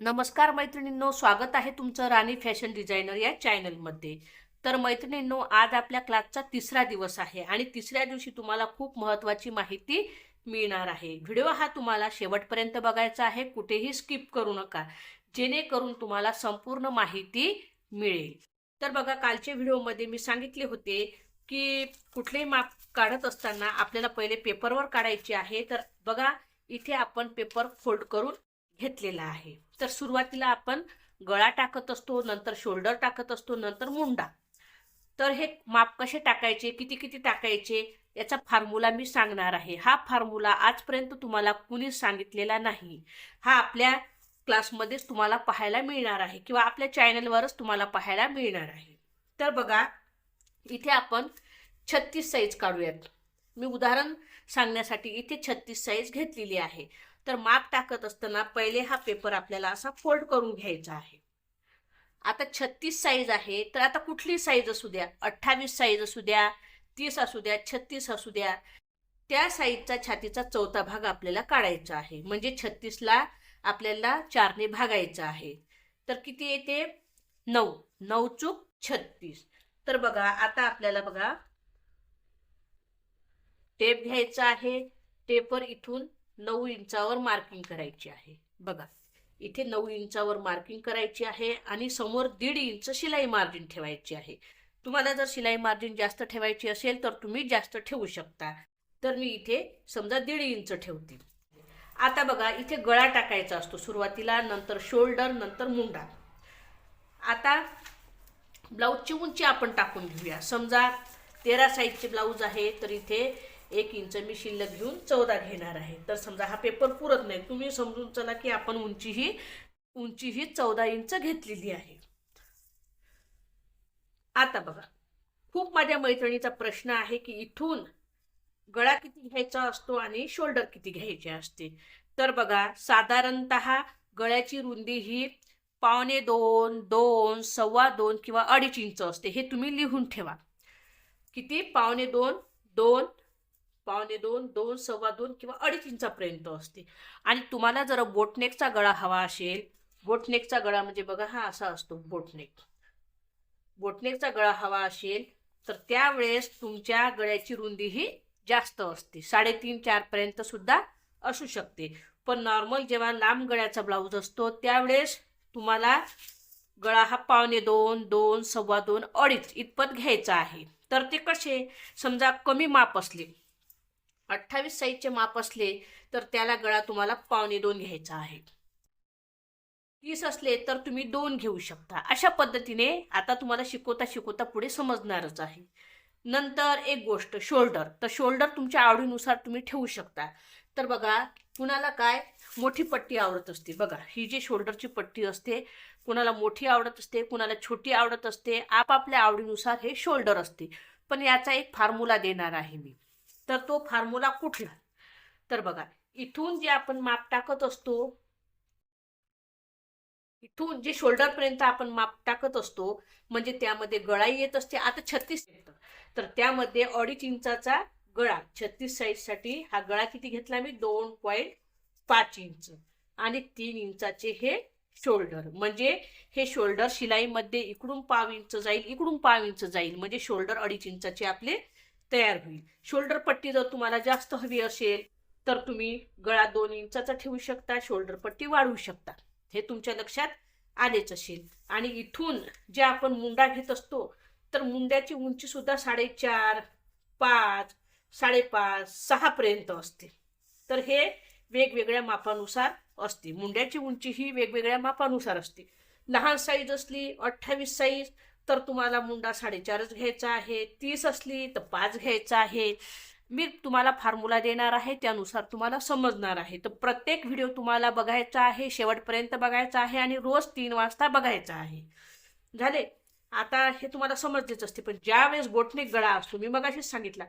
नमस्कार मैत्रिणींनो स्वागत आहे तुमचं राणी फॅशन डिझायनर या चॅनलमध्ये. तर मैत्रिणींनो आज आपल्या क्लासचा तिसरा दिवस आहे आणि तिसऱ्या दिवशी तुम्हाला खूप महत्त्वाची माहिती मिळणार आहे. व्हिडिओ हा तुम्हाला शेवटपर्यंत बघायचा आहे कुठेही स्किप करू नका जेणेकरून तुम्हाला संपूर्ण माहिती मिळेल. तर बघा कालच्या व्हिडिओमध्ये मी सांगितले होते की कुठलेही माप काढत असताना आपल्याला पहिले पेपरवर काढायचे आहे. तर बघा इथे आपण पेपर फोल्ड करून घेतलेला आहे. तर सुरुवातीला आपण गळा टाकत असतो नंतर शोल्डर टाकत असतो नंतर मुंडा. तर हे माप कसे टाकायचे किती किती टाकायचे याचा फॉर्म्युला मी सांगणार आहे. हा फॉर्म्युला आजपर्यंत तुम्हाला कुणीच सांगितलेला नाही. हा आपल्या क्लासमध्येच तुम्हाला पाहायला मिळणार आहे किंवा आपल्या चॅनलवरच तुम्हाला पाहायला मिळणार आहे. तर बघा इथे आपण छत्तीस साईज काढूयात. मी उदाहरण सांगण्यासाठी इथे छत्तीस साईज घेतलेली आहे. तर माप टाकत असताना पहिले हा पेपर आपल्याला असा फोल्ड करून घ्यायचा आहे. आता छत्तीस साईज आहे तर आता कुठली साईज असू द्या? अठ्ठावीस साईज असू द्या तीस असू द्या छत्तीस असू द्या. त्या साईजचा छातीचा चौथा भाग आपल्याला काढायचा आहे. म्हणजे छत्तीसला आपल्याला चारने भागायचा आहे. तर किती येते? नऊ. नऊ चूक छत्तीस. तर बघा आता आपल्याला बघा टेप घ्यायचा आहे. टेपवर इथून नऊ इंचावर मार्किंग करायची आहे. बघा इथे नऊ इंचावर मार्किंग करायची आहे आणि समोर दीड इंच शिलाई मार्जिन ठेवायची आहे. तुम्हाला जर शिलाई मार्जिन जास्त ठेवायची असेल तर तुम्ही जास्त ठेवू शकता. तर मी इथे समजा दीड इंच ठेवते. आता बघा इथे गळा टाकायचा असतो सुरुवातीला नंतर शोल्डर नंतर मुंडा. आता ब्लाऊजची उंची आपण टाकून घेऊया. समजा तेरा साईजचे ब्लाऊज आहे तर इथे एक इंच मी शिल्लक घेऊन चौदा घेणार आहे. तर समजा हा पेपर पुरत नाही तुम्ही समजून चला की आपण उंची ही उंची ही चौदा इंच घेतलेली आहे. आता बघा खूप माझ्या मैत्रिणीचा प्रश्न आहे की इथून गळा किती घ्यायचा असतो आणि शोल्डर किती घ्यायचे असते. तर बघा साधारणत गळ्याची रुंदी ही पावणे दोन दोन सव्वा दोन किंवा अडीच इंच असते हे तुम्ही लिहून ठेवा. किती? पावणे दोन दोन पावणे दोन दोन सव्वा दोन किंवा अडीच इंचापर्यंत असते. आणि तुम्हाला जर बोटनेकचा गळा हवा असेल बोटनेकचा गळा म्हणजे बघा हा असा असतो बोटनेक. बोटनेकचा गळा हवा असेल तर त्यावेळेस तुमच्या गळ्याची रुंदी ही जास्त असते. साडेतीन चारपर्यंत सुद्धा असू शकते. पण नॉर्मल जेव्हा लांब गळ्याचा ब्लाऊज असतो त्यावेळेस तुम्हाला गळा हा पावणे दोन दोन सव्वा दोन अडीच इतपत घ्यायचा आहे. तर ते कसे? समजा कमी माप असले. अठ्ठावीस साईजचे माप असले तर त्याला गळा तुम्हाला पावणे दोन घ्यायचा आहे. तीस असले तर तुम्ही दोन घेऊ शकता. अशा पद्धतीने आता तुम्हाला शिकवता शिकवता पुढे समजणारच आहे. नंतर एक गोष्ट शोल्डर. तर शोल्डर तुमच्या आवडीनुसार तुम्ही ठेवू शकता. तर बघा कुणाला काय मोठी पट्टी आवडत असते? बघा ही जी शोल्डरची पट्टी असते कुणाला मोठी आवडत असते कुणाला छोटी आवडत असते आपापल्या आवडीनुसार हे शोल्डर असते. पण याचा एक फॉर्म्युला देणार आहे मी. तर तो फॉर्म्युला कुठला तर बघा इथून जे आपण माप टाकत असतो इथून जे शोल्डर पर्यंत आपण माप टाकत असतो म्हणजे त्यामध्ये गळाई येत असते. आता छत्तीस तर त्यामध्ये अडीच इंचाचा गळा छत्तीस साईजसाठी हा गळा किती घेतला मी दोन पॉईंट पाच इंच. आणि तीन इंचाचे हे शोल्डर म्हणजे हे शोल्डर शिलाईमध्ये इकडून पाव इंच जाईल इकडून पाव इंच जाईल. म्हणजे शोल्डर अडीच इंचाचे आपले तयार होईल. शोल्डर पट्टी जर तुम्हाला जास्त हवी असेल तर तुम्ही गळा दोन इंचाचा ठेवू शकता शोल्डर पट्टी वाढवू शकता. हे तुमच्या लक्षात आलेच असेल. आणि इथून जे आपण मुंडा घेत असतो तर मुंड्याची उंची सुद्धा साडेचार पाच साडेपाच सहापर्यंत असते. तर हे वेगवेगळ्या मापानुसार असते. मुंड्याची उंची ही वेगवेगळ्या मापानुसार असते. लहान साईज असली अठ्ठावीस साईज तर तुम्हाला मुंडा साडेचारच घ्यायचा आहे तीस असली तर पाच घ्यायचा आहे. मी तुम्हाला फॉर्म्युला देणार आहे त्यानुसार तुम्हाला समजणार आहे. तर प्रत्येक व्हिडिओ तुम्हाला बघायचा आहे शेवटपर्यंत बघायचा आहे आणि रोज तीन वाजता बघायचा आहे. झाले? आता हे तुम्हाला समजलेच असते पण ज्यावेळेस बोटनेक गळा असतो मी मगाशीच सांगितला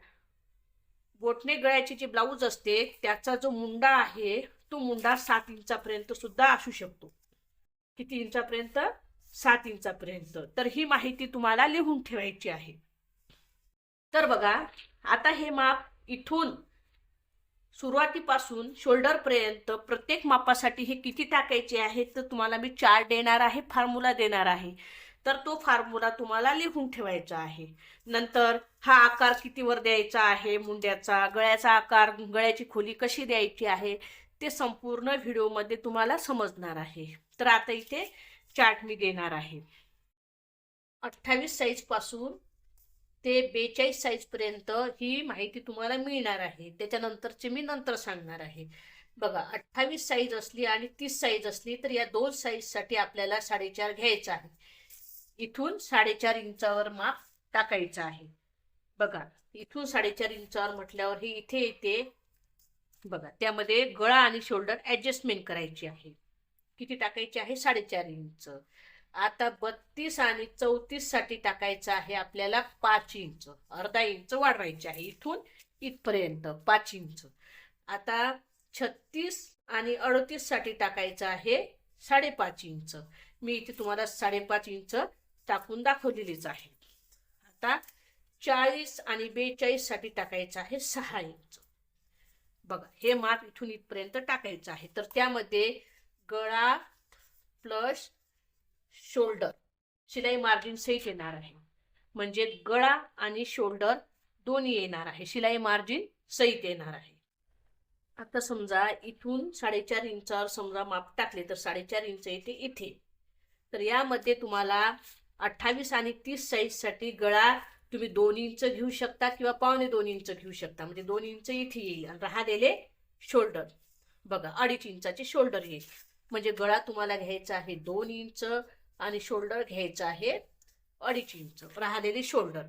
बोटनेक गळ्याची जी ब्लाऊज असते त्याचा जो मुंडा आहे तो मुंडा सात इंचापर्यंत सुद्धा असू शकतो. किती इंचापर्यंत? सात इंचापर्यंत. तर ही माहिती तुम्हाला लिहून ठेवायची आहे. तर बघा आता हे माप इथून सुरुवातीपासून शोल्डरपर्यंत प्रत्येक मापासाठी हे किती टाकायचे आहे तर तुम्हाला मी चार्ट देणार आहे फॉर्म्युला देणार आहे. तर तो फॉर्म्युला तुम्हाला लिहून ठेवायचा आहे. नंतर हा आकार कितीवर द्यायचा आहे मुंड्याचा गळ्याचा आकार गळ्याची खोली कशी द्यायची आहे ते संपूर्ण व्हिडिओमध्ये तुम्हाला समजणार आहे. तर आता इथे चार्ट मी देणार आहे. अठ्ठावीस साईजपासून ते बेचाळीस साईजपर्यंत ही माहिती तुम्हाला मिळणार आहे. त्याच्यानंतरचे मी नंतर सांगणार आहे. बघा अठ्ठावीस साईज असली आणि तीस साईज असली तर या दोन साईजसाठी आपल्याला साडेचार घ्यायचा आहे. इथून साडेचार इंचावर माप टाकायचं आहे. बघा इथून साडेचार इंचावर म्हटल्यावर हे इथे येते. बघा त्यामध्ये गळा आणि शोल्डर ॲडजस्टमेंट करायची आहे. किती टाकायची आहे? साडेचार इंच. आता बत्तीस आणि चौतीससाठी टाकायचं आहे आपल्याला पाच इंच. अर्धा इंच वाढवायचे आहे इथून इथपर्यंत पाच इंच. आता छत्तीस आणि अडतीससाठी टाकायचं आहे साडेपाच इंच. मी इथे तुम्हाला साडेपाच इंच टाकून दाखवलेलीच आहे. आता चाळीस आणि बेचाळीससाठी टाकायचं आहे सहा इंच. बघा हे माप इथून इथपर्यंत टाकायचं आहे. तर त्यामध्ये गळा प्लस शोल्डर शिलाई मार्जिन सहित येणार आहे. म्हणजे गळा आणि शोल्डर दोन्ही येणार आहे. शिलाई मार्जिन सहित येणार आहे. आता समजा इथून साडेचार इंचावर समजा माप टाकले तर साडेचार इंच येते इथे. तर यामध्ये तुम्हाला अठ्ठावीस आणि तीस साईजसाठी गळा तुम्ही दोन इंच घेऊ शकता किंवा पावणे दोन इंच घेऊ शकता. म्हणजे दोन इंच इथे येईल आणि राहिलेले शोल्डर बघा अडीच इंचाचे शोल्डर येईल. म्हणजे गळा तुम्हाला घ्यायचा आहे दोन इंच आणि शोल्डर घ्यायचं आहे अडीच इंच राहिलेली शोल्डर.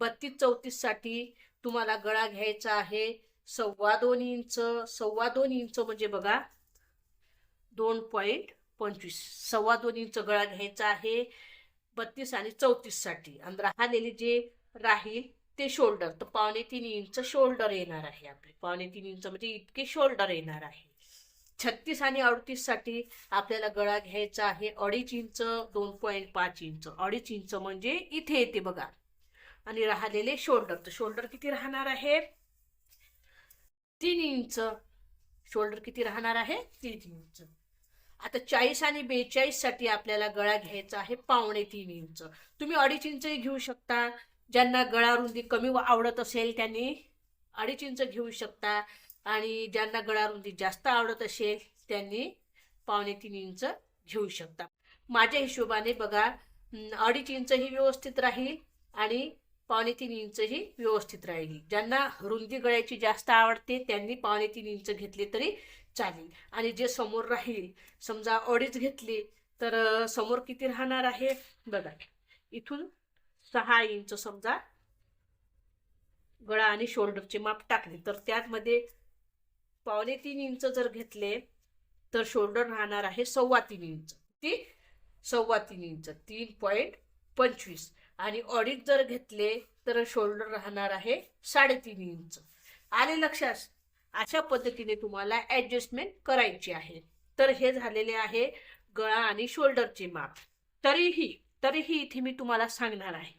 बत्तीस चौतीससाठी तुम्हाला गळा घ्यायचा आहे सव्वा दोन इंच सव्वा दोन इंच म्हणजे बघा दोन पॉईंट पंचवीस सव्वा दोन इंच गळा घ्यायचा आहे बत्तीस आणि चौतीससाठी. आणि राहिलेले जे राहील ते शोल्डर तर पावणे तीन इंच शोल्डर येणार आहे आपले. पावणे तीन इंच म्हणजे इतके शोल्डर येणार आहे. छत्तीस आणि अडतीससाठी आपल्याला गळा घ्यायचा आहे अडीच इंच दोन पॉईंट पाच इंच. अडीच इंच म्हणजे इथे येते बघा. आणि राहिलेले शोल्डर. तर शोल्डर किती राहणार आहे? तीन इंच. शोल्डर किती राहणार आहे? तीन इंच. आता चाळीस आणि बेचाळीससाठी आपल्याला गळा घ्यायचा आहे पावणे तीन इंच. तुम्ही अडीच इंचही घेऊ शकता. ज्यांना गळा रुंदी कमी आवडत असेल त्यांनी अडीच इंच घेऊ शकता. आणि ज्यांना गळारुंदी जास्त आवडत असेल त्यांनी पावणे तीन इंच घेऊ शकता. माझ्या हिशोबाने बघा अडीच इंचही व्यवस्थित राहील आणि पावणे तीन इंचही व्यवस्थित राहील. ज्यांना रुंदी गळ्याची जास्त आवडते त्यांनी पावणे तीन इंच घेतले तरी चालेल. आणि जे समोर राहील समजा अडीच घेतली तर समोर किती राहणार आहे? बघा इथून सहा इंच समजा गळा आणि शोल्डरचे माप टाकले तर त्यामध्ये पावणे तीन इंच जर घेतले तर शोल्डर राहणार आहे सव्वा तीन इंच. ती सव्वा तीन इंच. तीन पॉईंट पंचवीस. आणि ऑडिट जर घेतले तर शोल्डर राहणार आहे साडेतीन इंच. आले लक्षात? अशा पद्धतीने तुम्हाला ॲडजस्टमेंट करायची आहे. तर हे झालेले आहे गळा आणि शोल्डरचे माप. तरीही तरीही इथे मी तुम्हाला सांगणार आहे.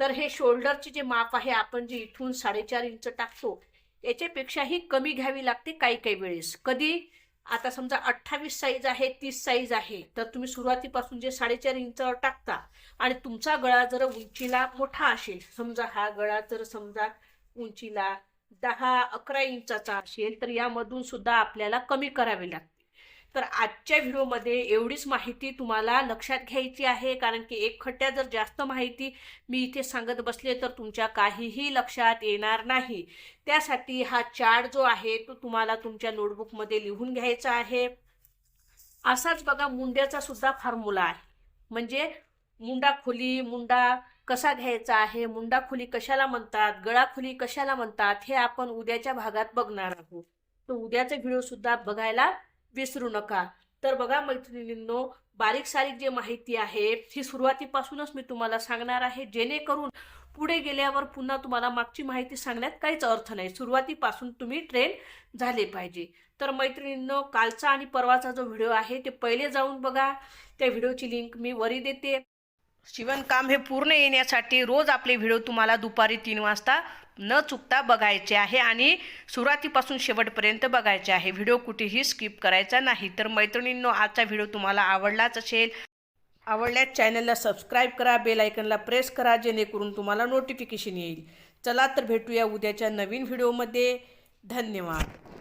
तर हे शोल्डरचे जे माप आहे आपण जे इथून साडेचार इंच टाकतो याच्यापेक्षाही कमी घ्यावी लागते काही काही वेळेस. कधी आता समजा अठ्ठावीस साईज आहे तीस साईज आहे तर तुम्ही सुरुवातीपासून जे साडेचार इंचावर टाकता आणि तुमचा गळा जर उंचीला मोठा असेल समजा हा गळा जर समजा उंचीला दहा अकरा इंचाचा असेल तर यामधून सुद्धा आपल्याला कमी करावे लागते. तर आजच्या व्हिडिओमध्ये एवढीच माहिती तुम्हाला लक्षात घ्यायची आहे. कारण की एक खट्ट्या जर जास्त माहिती मी इथे सांगत बसले तर तुमच्या काहीही लक्षात येणार नाही. त्यासाठी हा चार्ट जो आहे तो तुम्हाला तुमच्या नोटबुकमध्ये लिहून घ्यायचा आहे. असाच बघा मुंड्याचा सुद्धा फॉर्म्युला आहे. म्हणजे मुंडा खोली मुंडा कसा घ्यायचा आहे मुंडा खोली कशाला म्हणतात गळा खोली कशाला म्हणतात हे आपण उद्याच्या भागात बघणार आहोत. तर उद्याचा व्हिडिओ सुद्धा बघायला विसरू नका. तर बघा मैत्रिणींनो बारीक सारीक जे माहिती आहे ही सुरुवातीपासूनच मी तुम्हाला सांगणार आहे. जेणेकरून पुढे गेल्यावर पुन्हा तुम्हाला मागची माहिती सांगण्यात काहीच अर्थ नाही. सुरुवातीपासून तुम्ही ट्रेन झाले पाहिजे. तर मैत्रिणींनो कालचा आणि परवाचा जो व्हिडिओ आहे ते पहिले जाऊन बघा. त्या व्हिडिओची लिंक मी वरी देते. शिवणकाम हे पूर्ण येण्यासाठी रोज आपले व्हिडिओ तुम्हाला दुपारी तीन वाजता न चुकता बघायचे आहे आणि सुरुवातीपासून शेवटपर्यंत बघायचे आहे. व्हिडिओ कुठेही स्किप करायचा नाही. तर मैत्रिणींनो आजचा व्हिडिओ तुम्हाला आवडलाच असेल आवडल्यास चॅनलला सबस्क्राईब करा बेल आयकनला प्रेस करा जेणेकरून तुम्हाला नोटिफिकेशन येईल. चला तर भेटूया उद्याच्या नवीन व्हिडिओमध्ये. धन्यवाद.